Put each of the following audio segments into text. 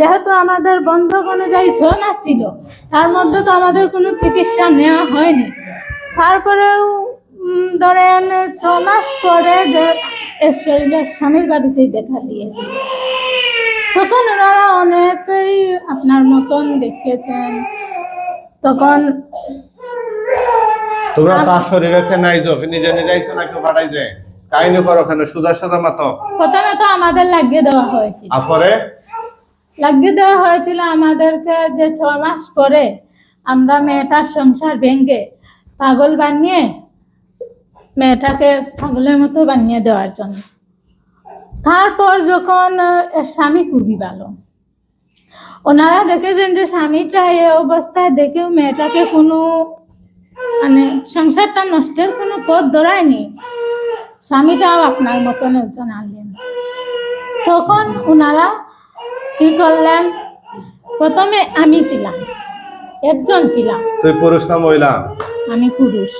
যেহেতু আমাদের বন্ধক অনুযায়ী মাস ছিল তার মধ্যে তো আমাদের কোনো চিকিৎসা নেওয়া হয়নি। তারপরেও ধরেন ছ মাস পরে শরীরের স্বামীর বাড়িতেই দেখা দিয়েছে। তখন ওনারা অনেকেই আপনার মতন দেখেছেন। তখন তোমরা তার শরীরে খেয়ে নাইছো নিজে নিজে আইছো নাকি পাঠাই যায় কাহিনী করো কেন সুদা সাদা মাতো। প্রথমে তো আমাদের লাগিয়ে দেওয়া হয়েছিল আফরে লাগিয়ে দেওয়া হয়েছিল আমাদেরকে যে ছ মাস পরে আমরা মেয়েটার সংসার ভেঙে পাগল বানিয়ে মেয়েটাকে পাগলের মতো বানিয়ে দেওয়ার জন্য। তারপর যখন স্বামী খুবই ভালো। ওনারা দেখেছেন যে স্বামীটা এই অবস্থায় দেখেও মেয়েটাকে কোনো মানে সংসারটা নষ্টের কোনো পথ ধরায়নি। স্বামীটাও আপনার মতন একজন আনলেন তখন ওনারা কি করলেন? প্রথমে আমি ছিলাম। একজন ছিলাম। তুই পুরুষ না মহিলা? আমি পুরুষ।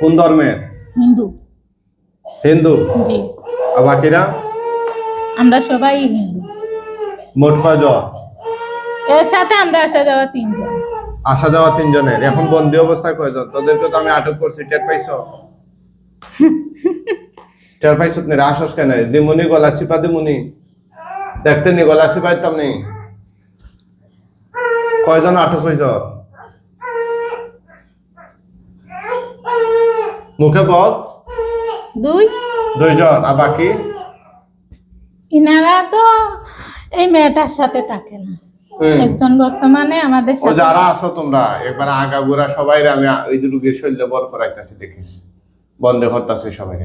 কোন ধর্মের? হিন্দু। হিন্দু? জি। আর বাকিরা আমরা সবাই হিন্দু। মোট কয়জন? এর সাথে আমরা আসা যাওয়া তিনজন। আসা যাওয়া তিনজনের। এখন বন্দি অবস্থায় কয়জন? তোদেরকে তো আমি আটক করছি টের পাইছো? টের পাইছো নি? আসস কেন? দিমুনি গলা চিপা দিমুনি? দেখতে নি গলা চিপাইতাম নি। কয়জন আটক হইছ মুখে বল। দুই। দুইজন আর বাকি? ইনারা তো এই মেয়েটার সাথে থাকে না। একজন বর্তমানে আমাদের সাথে যারা আছো তোমরা একবার আগাগোড়া সবাই আমি ওই যে রুগীর শরীরে বল করাইতেছি দেখিস। বন্ধ করতেছি সবাই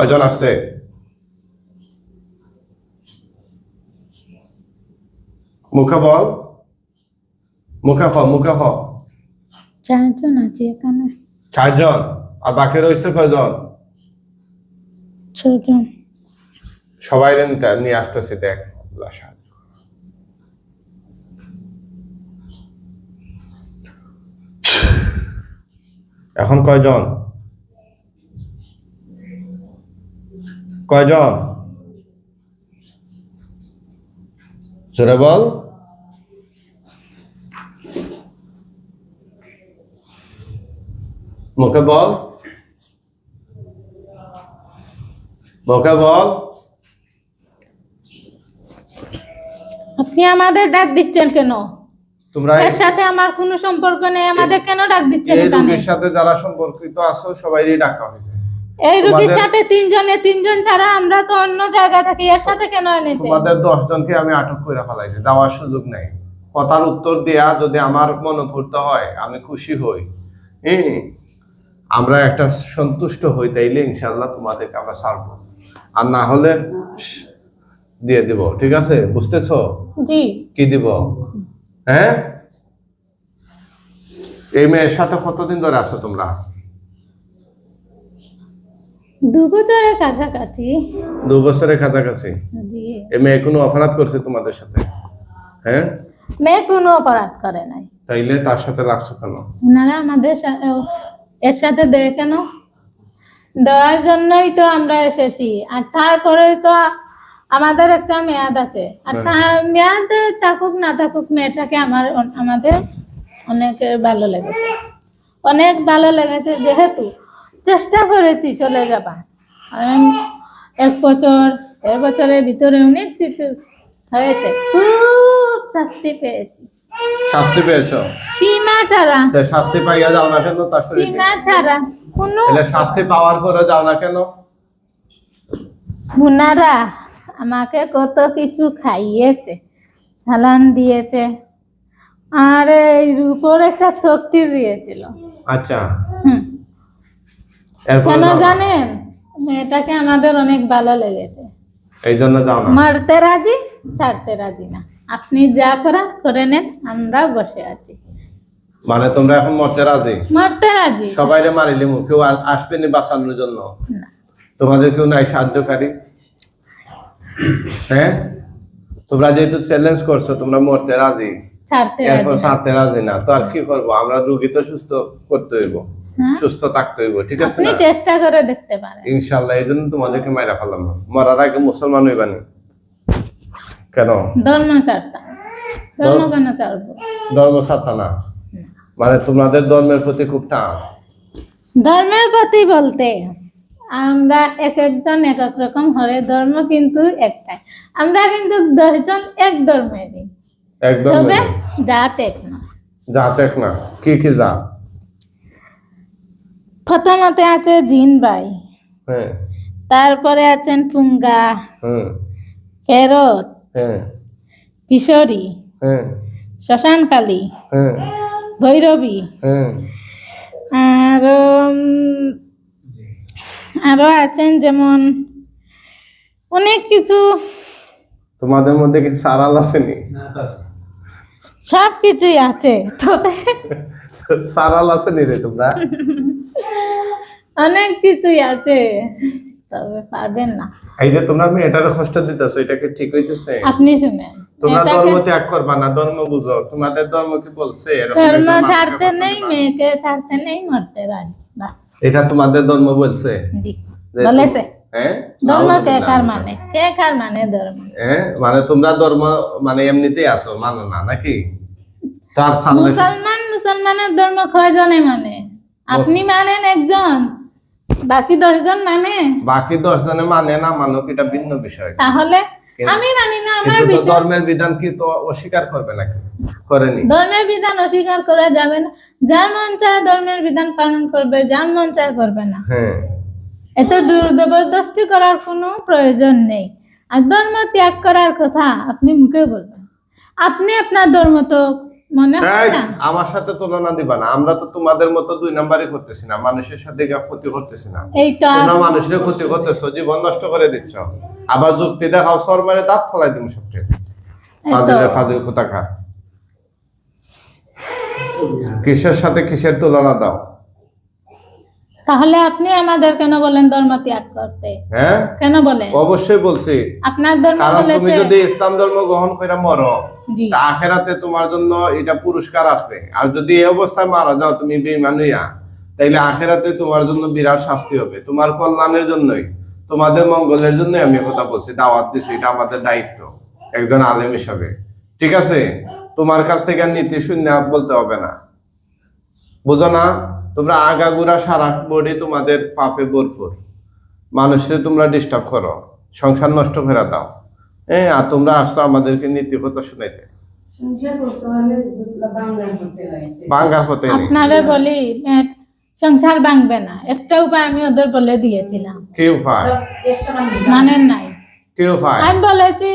কয়জন আসছে মুখে বল। মুখে খ মুখে খ চারজন আছে এখানে। চারজন। আর বাকি রয়েছে কয়জন? ছজন। সবাই নিয়ে আসতেছি দেখ। আল্লাহ সাহায্য এখন কয়জন? কয়জন? জোরে বল। মুখে বল। মুখে বল। আপনি আমাদের ডাক দিচ্ছেন কেন? তোমরা এর সাথে আমার কোনো সম্পর্ক নেই আমাদের কেন ডাক দিচ্ছেন এই সাথে যারা সম্পর্কিত আছো সবাইরই ডাকা হয়েছে। এই রোগীর সাথে তিনজনে তিনজন ছাড়া আমরা তো অন্য জায়গায় থাকি। এর সাথে কেন এনেছে? তোমাদের দশ জনকে আমি আটক করে ফেলাইছি দেওয়ার সুযোগ নেই। কথার উত্তর দেয়া যদি আমার মনোভূত হয় আমি খুশি হই। হ্যাঁ আমরা একটা সন্তুষ্ট হই তাইলে ইনশাল্লাহ তোমাদেরকে আমরা ছাড়বো। আর না হলে দিয়ে দিব ঠিক আছে? বুঝতেছো? জি। কি দিব? হ্যাঁ? এই মেয়ের সাথে কতদিন ধরে আছো তোমরা? দু বছরের কাছাকাছি। দু বছরের কাছাকাছি? জি। এই মেয়ে কোনো অপরাধ করছে তোমাদের সাথে? হ্যাঁ? মেয়ে কোনো অপরাধ করে নাই। তাইলে তার সাথে লাগছো কেন? ওনারা আমাদের এর সাথে দেয় কেন? দেওয়ার জন্যই তো আমরা এসেছি। আর তারপরে তো আমাদের একটা মেয়াদ আছে। আর হ্যাঁ। মেয়াদ থাকুক না থাকুক মেয়েটাকে আমার আমাদের অনেক ভালো লেগেছে। অনেক ভালো লেগেছে যেহেতু চেষ্টা করেছি চলে কারণ এক বছর দেড় বছরের ভিতরে অনেক কিছু হয়েছে। খুব শাস্তি পেয়েছি। শাস্তি পেয়েছ? সীমা ছাড়া। শাস্তি পাইয়া যাও না কেন তার সীমা ছাড়া কোনো শাস্তি পাওয়ার পরে যাও না কেন? মুনারা আমাকে কত কিছু খাইয়েছে সালান দিয়েছে আর এই রূপোর একটা শক্তি দিয়েছিল। আচ্ছা। হুম। কেন জানেন? মেয়েটাকে আমাদের অনেক ভালো লেগেছে। এই জন্য যাও না। মারতে রাজি ছাড়তে রাজি না। আপনি যা করা করে নেন আমরা বসে আছি। মানে তোমরা এখন মরতে রাজি? মারতে রাজি। সবাই মারিলে কেউ আসবে নি বাঁচানোর জন্য? তোমাদের কেউ নাই সাহায্যকারী? হ্যাঁ? তোমরা যেহেতু চ্যালেঞ্জ করছ তোমরা মরতে রাজি? এরপর রাজি। সাথে রাজি না। তো আর কি করব? আমরা রুগী তো সুস্থ করতে হইব। হ্যাঁ? সুস্থ থাকতে হইব ঠিক আছে আপনি চেষ্টা করে দেখতে পারেন। ইনশাল্লাহ এই জন্য তোমাদেরকে মাইরা ফেলাম। না। মরার আগে মুসলমান হইবানি কেন? ধর্ম ছাড়তাম ধর্ম কেন ছাড়বো? ধর্ম ছাড়তা না? মানে তোমাদের ধর্মের প্রতি খুব টান। ধর্মের প্রতি বলতে আমরা এক একজন এক এক রকম হলে ধর্ম কিন্তু একটাই। আমরা কিন্তু দশজন এক ধর্মেরই। একদম তবে জাত এক না। জাতেক না। কি কি জাত প্রথমতে আছে জিন ভাই হ্যাঁ। তারপরে আছেন পুঙ্গা। হ্যাঁ। ফেরত হ্যাঁ। কিশোরী। হ্যাঁ। শ্মশানকালী হ্যাঁ। ভৈরবী। হ্যাঁ। আর আরও আছেন যেমন অনেক কিছু। তোমাদের মধ্যে কি সারাল আসেনি? সব কিছুই আছে। তবে সারাল আসেনি রে তোমরা? অনেক কিছুই আছে। তবে পারবেন না। এই যে তোমরা মেয়েটার কষ্ট দিতেছো এটাকে ঠিক হইতেছে? আপনি শুনেন। তোমরা ধর্ম ত্যাগ করবা না ধর্ম বুঝো। তোমাদের ধর্ম কি বলছে? ধর্ম ছাড়তে নেই মেয়েকে ছাড়তে নেই মরতে রাজি এটা তোমাদের ধর্ম বলছে? জি। বলেছে। ধর্ম কে কার মানে? কে কার মানে ধর্ম? হ্যাঁ মানে তোমরা ধর্ম মানে এমনিতেই আছো মানো না নাকি? তার সামনে মুসলমান মুসলমানের ধর্ম কয়জনে মানে? আপনি মানেন একজন বাকি দশজন মানে? বাকি দশ জনে মানে না মানুক এটা ভিন্ন বিষয়। তাহলে আমি মানি না আমার বিষয় ধর্মের বিধান কি তো অস্বীকার করবে নাকি? করেনি। ধর্মের বিধান অস্বীকার করা যাবে না। যার মন চায় ধর্মের বিধান পালন করবে যার মন চায় করবে না। হ্যাঁ। এত জোর জবরদস্তি করার কোনো প্রয়োজন নেই। আর ধর্ম ত্যাগ করার কথা আপনি মুখে বলবেন আপনি আপনার ধর্ম তো মনে হয় না? আমার সাথে তুলনা দিবা না। আমরা তো তোমাদের মতো দুই নাম্বারই করতেছি না। মানুষের সাথে ক্ষতি করতেছি না। এই তো তোমরা মানুষের ক্ষতি করতেছো জীবন নষ্ট করে দিচ্ছ। আবার যুক্তি দেখাও সর মারে দাঁত ফলাই দিব সবচেয়ে। ফাজিলের ফাজিল কোথাকার? কিসের সাথে কিসের তুলনা দাও? তাহলে আপনি আমাদের কেন বলেন ধর্ম ত্যাগ করতে? হ্যাঁ? কেন বলেন? অবশ্যই বলছি। আপনার ধর্ম কারণ তুমি যদি ইসলাম ধর্ম গ্রহণ করে মরো আখেরাতে তোমার জন্য এটা পুরস্কার আসবে। আর যদি এই অবস্থায় মারা যাও তুমি বেঈমান হইয়া তাইলে আখেরাতে তোমার জন্য বিরাট শাস্তি হবে। তোমার কল্যাণের জন্যই তোমাদের মঙ্গলের জন্য আমি কথা বলছি দাওয়াত দিছি এটা আমাদের দায়িত্ব একজন আলেম হিসাবে। ঠিক আছে? তোমার কাছ থেকে নীতি শূন্য বলতে হবে না। বুঝো না? তোমরা আগাগুড়া সারা বডি তোমাদের পাপে ভরপুর। মানুষের তোমরা ডিস্টার্ব করো সংসার নষ্ট করে দাও। হ্যাঁ আর তোমরা আসছো আমাদেরকে নীতি কথা শুনাইতে। বাঙ্গার হতে আপনারে বলি সংসার ভাঙবে না। একটা উপায় আমি ওদের বলে দিয়েছিলাম। কি উপায়? মানেন নাই। কি উপায়? আমি বলেছি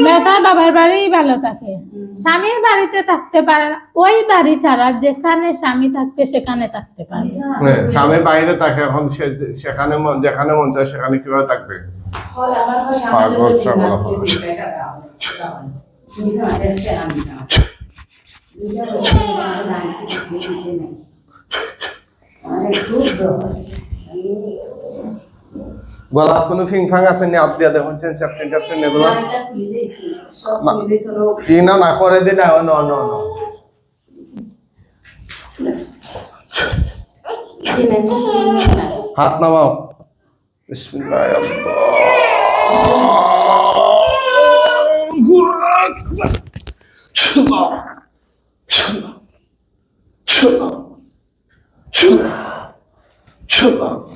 মেয়েটার বাবার বাড়ি ভালো থাকে। স্বামীর বাড়িতে থাকতে পারে না। ওই বাড়ি ছাড়া যেখানে স্বামী থাকবে সেখানে থাকতে পারে হ্যাঁ, স্বামী বাইরে থাকে এখন সে- সেখানে মন- যেখানে মন চায় সেখানে কীভাবে থাকবে? গলাত কোনো ফিং ফাং আছে নি? আপ দিয়া দেখুন এগুলো। মা- খুলে দিয়েছি, লোক ই না না করে দিন না ন ন। চিনে না। হাত নামাও। বিসমিল্লাহ আল্লাহ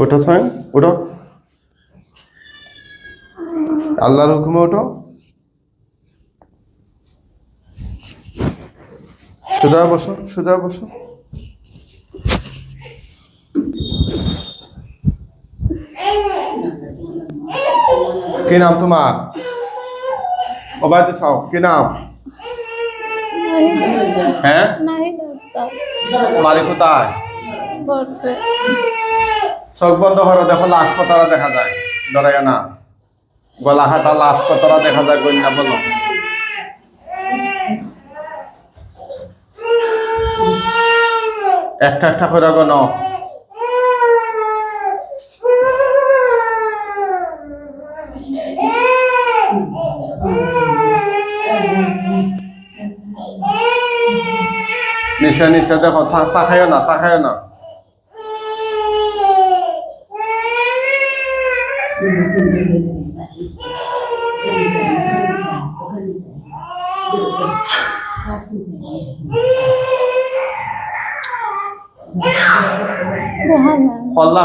ওঠো স্বয়ং ওঠো। আল্লাহর হুকুমে ওঠো। সোজা বসো সোজা বসো। কি নাম তোমার? ওবায়দে সাও কি নাম? হ্যাঁ? বাড়ি কোথায় চোখ বন্ধ করো, দেখো লাশ কতরা দেখা যায়। ডরাইয়া না। গলা লাশ কতরা দেখা যায় গন্যা বলো। একটা একটা করে গণ নিশা নিশা দেখো তাকাইও না তাকাইও না। দেখা যায়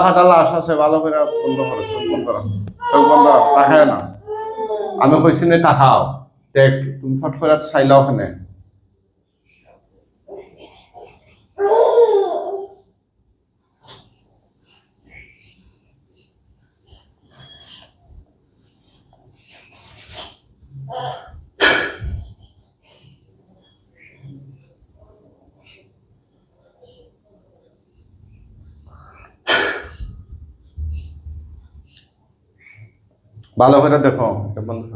খাটালা আছে বন্ধ না। আমি কইছি নে তাকাও। দেখ তুমি ফট করে চাইলাও ওখানে ভালো করে দেখো বন্ধু